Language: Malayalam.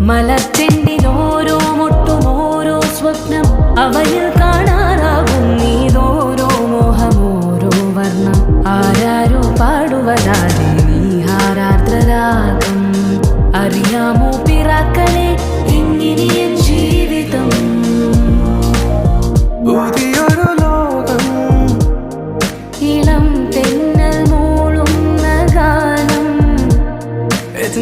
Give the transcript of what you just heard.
മലത്തെണ്ടിൽ ഓരോ മുട്ടും ഓരോ സ്വപ്നം അവയിൽ കാണാറാകും നീതോരോ മോഹം ഓരോ വർണം. ആരാരോ പാടുവരാതെ നീഹാരാർദ്രരാഗം അറിയാമോ പിറാക്കളെ എങ്ങനെയും ജീവിതം? പുതിയൊരു ലോകം. ഇളം തെന്നൽ മൂളുന്ന ഗാനം. It's